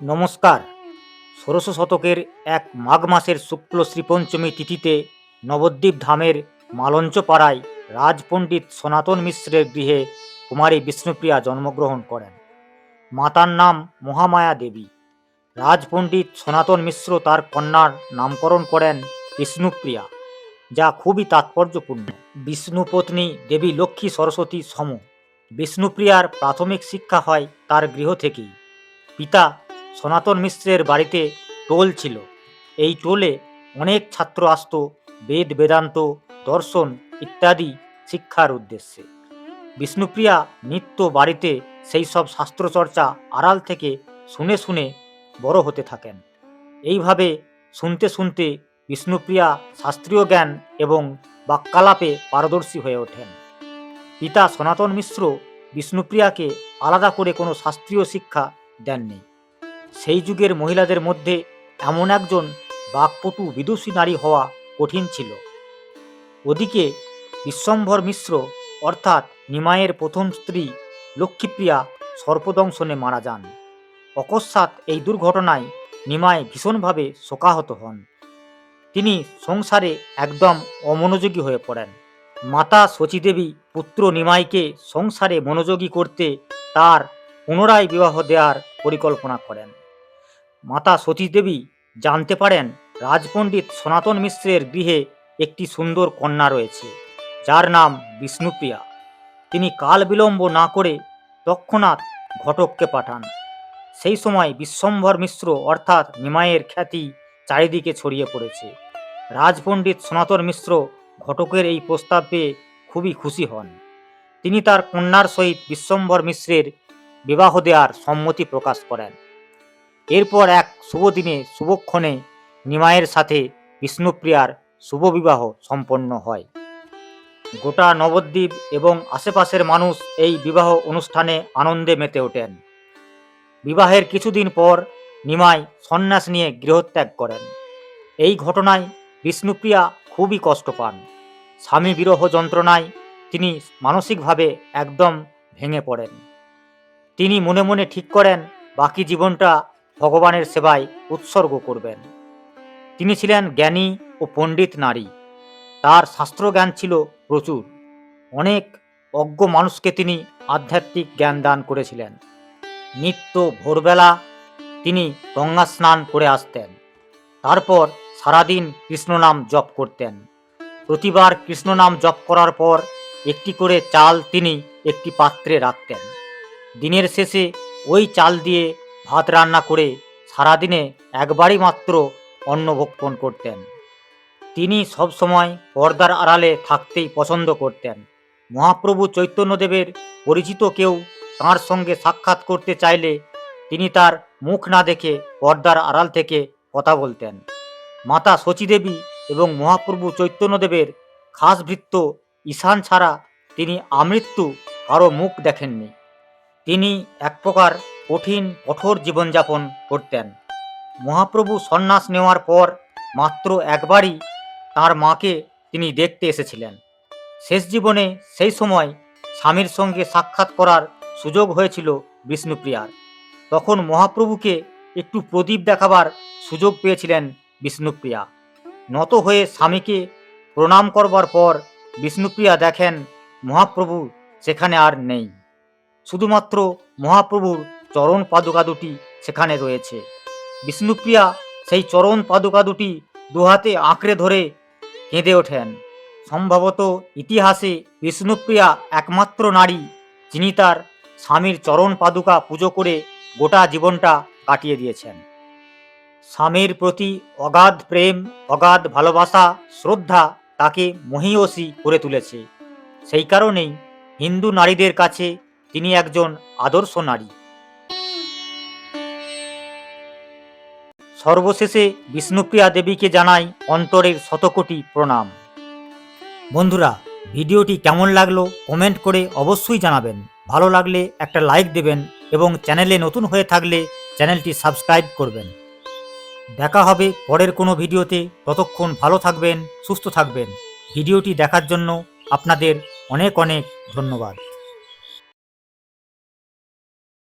নমস্কার। ষোড়শ শতকের এক মাঘ মাসের শুক্ল শ্রীপঞ্চমী তিথিতে নবদ্বীপ ধামের মালঞ্চপাড়ায় রাজপণ্ডিত সনাতন মিশ্রের গৃহে কুমারী বিষ্ণুপ্রিয়া জন্মগ্রহণ করেন। মাতার নাম মহামায়া দেবী। রাজপণ্ডিত সনাতন মিশ্র তার কন্যার নামকরণ করেন বিষ্ণুপ্রিয়া, যা খুবই তাৎপর্যপূর্ণ। বিষ্ণুপত্নী দেবী লক্ষ্মী সরস্বতী সম। বিষ্ণুপ্রিয়ার প্রাথমিক শিক্ষা হয় তার গৃহ থেকেই। পিতা সনাতন মিশ্রের বাড়িতে টোল ছিল। এই টোলে অনেক ছাত্র আসত বেদ বেদান্ত, দর্শন ইত্যাদি শিক্ষার উদ্দেশ্যে। বিষ্ণুপ্রিয়া নিত্য বাড়িতে সেই সব শাস্ত্রচর্চা আড়াল থেকে শুনে শুনে বড় হতে থাকেন। এইভাবে শুনতে শুনতে বিষ্ণুপ্রিয়া শাস্ত্রীয় জ্ঞান এবং বাক্যালাপে পারদর্শী হয়ে ওঠেন। পিতা সনাতন মিশ্র বিষ্ণুপ্রিয়াকে আলাদা করে কোনো শাস্ত্রীয় শিক্ষা দেননি। সেই যুগের মহিলাদের মধ্যে এমন একজন বাকপটু বিদুষী নারী হওয়া কঠিন ছিল। ওদিকে বিশ্বম্ভর মিশ্র অর্থাৎ নিমায়ের প্রথম স্ত্রী লক্ষ্মীপ্রিয়া সর্পদংশনে মারা যান। অকস্মাৎ এই দুর্ঘটনায় নিমায় ভীষণভাবে শোকাহত হন। তিনি সংসারে একদম অমনোযোগী হয়ে পড়েন। মাতা শচীদেবী পুত্র নিমাইকে সংসারে মনোযোগী করতে তার পুনরায় বিবাহ দেওয়ার পরিকল্পনা করেন। মাতা সতীদেবী জানতে পারেন রাজপণ্ডিত সনাতন মিশ্রের গৃহে একটি সুন্দর কন্যা রয়েছে, যার নাম বিষ্ণুপ্রিয়া। তিনি কাল বিলম্ব না করে তৎক্ষণাৎ ঘটককে পাঠান। সেই সময় বিশ্বম্ভর মিশ্র অর্থাৎ নিমাইয়ের খ্যাতি চারিদিকে ছড়িয়ে পড়েছে। রাজপণ্ডিত সনাতন মিশ্র ঘটকের এই প্রস্তাব পেয়ে খুবই খুশি হন। তিনি তার কন্যার সহিত বিশ্বম্ভর মিশ্রের বিবাহ দেওয়ার সম্মতি প্রকাশ করেন। এরপর এক শুভ দিনে শুভক্ষণে নিমায়ের সাথে বিষ্ণুপ্রিয়ার শুভ বিবাহ সম্পন্ন হয়। গোটা নবদ্বীপ এবং আশেপাশের মানুষ এই বিবাহ অনুষ্ঠানে আনন্দে মেতে ওঠেন। বিবাহের কিছুদিন পর নিমাই সন্ন্যাস নিয়ে গৃহত্যাগ করেন। এই ঘটনায় বিষ্ণুপ্রিয়া খুবই কষ্ট পান। স্বামী বিরহ যন্ত্রণায় তিনি মানসিকভাবে একদম ভেঙে পড়েন। তিনি মনে মনে ঠিক করেন, বাকি জীবনটা ভগবানের সেবায় উৎসর্গ করবেন। তিনি ছিলেন জ্ঞানী ও পণ্ডিত নারী। তার শাস্ত্রজ্ঞান ছিল প্রচুর। অনেক অজ্ঞ মানুষকে তিনি আধ্যাত্মিক জ্ঞান দান করেছিলেন। নিত্য ভোরবেলা তিনি গঙ্গা স্নান করে আসতেন। তারপর সারাদিন কৃষ্ণনাম জপ করতেন। প্রতিবার কৃষ্ণনাম জপ করার পর একটি করে চাল তিনি একটি পাত্রে রাখতেন। দিনের শেষে ওই চাল দিয়ে ভাত রান্না করে সারাদিনে একবারই মাত্র অন্নভক্ষণ করতেন। তিনি সবসময় পর্দার আড়ালে থাকতেই পছন্দ করতেন। মহাপ্রভু চৈতন্যদেবের পরিচিত কেউ তাঁর সঙ্গে সাক্ষাৎ করতে চাইলে তিনি তার মুখ না দেখে পর্দার আড়াল থেকে কথা বলতেন। মাতা শচীদেবী এবং মহাপ্রভু চৈতন্যদেবের খাস ভৃত্য ঈশান ছাড়া তিনি আমৃত্যু কারও মুখ দেখেননি। তিনি এক প্রকার কঠিন, কঠোর জীবনযাপন করতেন। মহাপ্রভু সন্ন্যাস নেওয়ার পর মাত্র একবারই তার মাকে তিনি দেখতে এসেছিলেন। শেষ জীবনে সেই সময় স্বামীর সঙ্গে সাক্ষাৎ করার সুযোগ হয়েছিল বিষ্ণুপ্রিয়ার। তখন মহাপ্রভুকে একটু প্রদীপ দেখাবার সুযোগ পেয়েছিলেন বিষ্ণুপ্রিয়া। নত হয়ে স্বামীকে প্রণাম করবার পর বিষ্ণুপ্রিয়া দেখেন মহাপ্রভু সেখানে আর নেই। শুধুমাত্র মহাপ্রভুর চরণ পাদুকা দুটি সেখানে রয়েছে। বিষ্ণুপ্রিয়া সেই চরণ পাদুকা দুটি দুহাতে আঁকড়ে ধরে কেঁদে ওঠেন। সম্ভবত ইতিহাসে বিষ্ণুপ্রিয়া একমাত্র নারী যিনি তার স্বামীর চরণ পাদুকা পুজো করে গোটা জীবনটা কাটিয়ে দিয়েছেন। স্বামীর প্রতি অগাধ প্রেম, অগাধ ভালোবাসা, শ্রদ্ধা তাকে মহিয়সী করে তুলেছে। সেই কারণেই হিন্দু নারীদের কাছে তিনি একজন আদর্শ নারী। সর্বশেষে বিষ্ণুপ্রিয়া দেবীকে জানাই অন্তরের শতকোটি প্রণাম। বন্ধুরা, ভিডিওটি কেমন লাগল কমেন্ট করে অবশ্যই জানাবেন। ভালো লাগলে একটা লাইক দেবেন এবং চ্যানেলে নতুন হয়ে থাকলে চ্যানেলটি সাবস্ক্রাইব করবেন। দেখা হবে পরের কোনো ভিডিওতে। ততক্ষণ ভালো থাকবেন, সুস্থ থাকবেন। ভিডিওটি দেখার জন্য আপনাদের অনেক অনেক ধন্যবাদ।